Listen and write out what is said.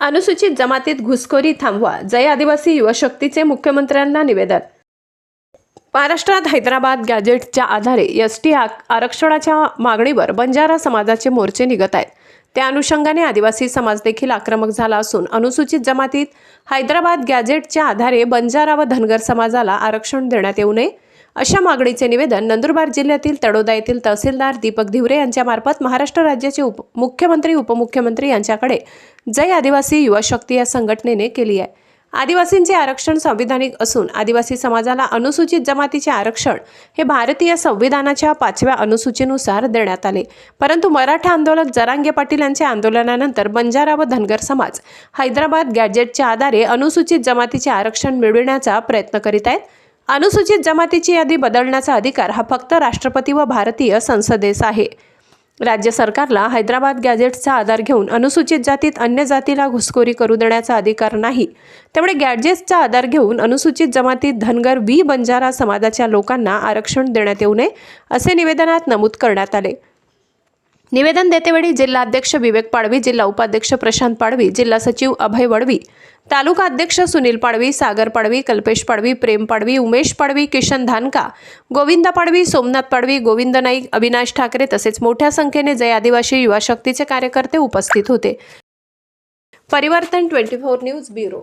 अनुसूचित जमातीत घुसखोरी थांबवा. जय आदिवासी युवशक्तीचे मुख्यमंत्र्यांना निवेदन. महाराष्ट्रात हैदराबाद गॅजेटच्या आधारे एस टी आरक्षणाच्या मागणीवर बंजारा समाजाचे मोर्चे निघत आहेत. त्या अनुषंगाने आदिवासी समाज देखील आक्रमक झाला असून अनुसूचित जमातीत हैदराबाद गॅजेटच्या आधारे बंजारा व धनगर समाजाला आरक्षण देण्यात येऊ नये. अशा मागणीचे निवेदन नंदुरबार जिल्ह्यातील तडोदा येथील तहसीलदार दीपक धिवरे यांच्यामार्फत महाराष्ट्र राज्याचे उप मुख्यमंत्री उपमुख्यमंत्री यांच्याकडे जय आदिवासी युवा शक्ती या संघटनेने केली आहे. आदिवासींचे आरक्षण संविधानिक असून आदिवासी समाजाला अनुसूचित जमातीचे आरक्षण हे भारतीय संविधानाच्या पाचव्या अनुसूचीनुसार देण्यात आले. परंतु मराठा आंदोलक जरांगे पाटील यांच्या आंदोलनानंतर बंजारा व धनगर समाज हैदराबाद गॅजेटच्या आधारे अनुसूचित जमातीचे आरक्षण मिळविण्याचा प्रयत्न करीत आहेत. अनुसूचित जमातीची यादी बदलण्याचा अधिकार हा फक्त राष्ट्रपती व भारतीय संसदेस आहे. राज्य सरकारला हैदराबाद गॅजेट्सचा आधार घेऊन अनुसूचित जातीत अन्य जातीला घुसखोरी करू देण्याचा अधिकार नाही. त्यामुळे गॅजेट्सचा आधार घेऊन अनुसूचित जमातीत धनगर वी बंजारा समाजाच्या लोकांना आरक्षण देण्यात येऊ नये असे निवेदनात नमूद करण्यात आले. निवेदन देतेवेळी जिल्हाध्यक्ष विवेक पाडवी जिल्हा उपाध्यक्ष प्रशांत पाडवी जिल्हा सचिव अभय वडवी तालुका अध्यक्ष सुनील पाडवी सागर पाडवी कल्पेश पाडवी प्रेम पाडवी उमेश पाडवी किशन धानका गोविंद पाडवी सोमनाथ पाडवी गोविंद नाईक अविनाश ठाकरे तसेच मोठ्या संख्येने जय आदिवासी युवा शक्तीचे कार्यकर्ते उपस्थित होते. परिवर्तन ट्वेंटी फोर न्यूज ब्युरो.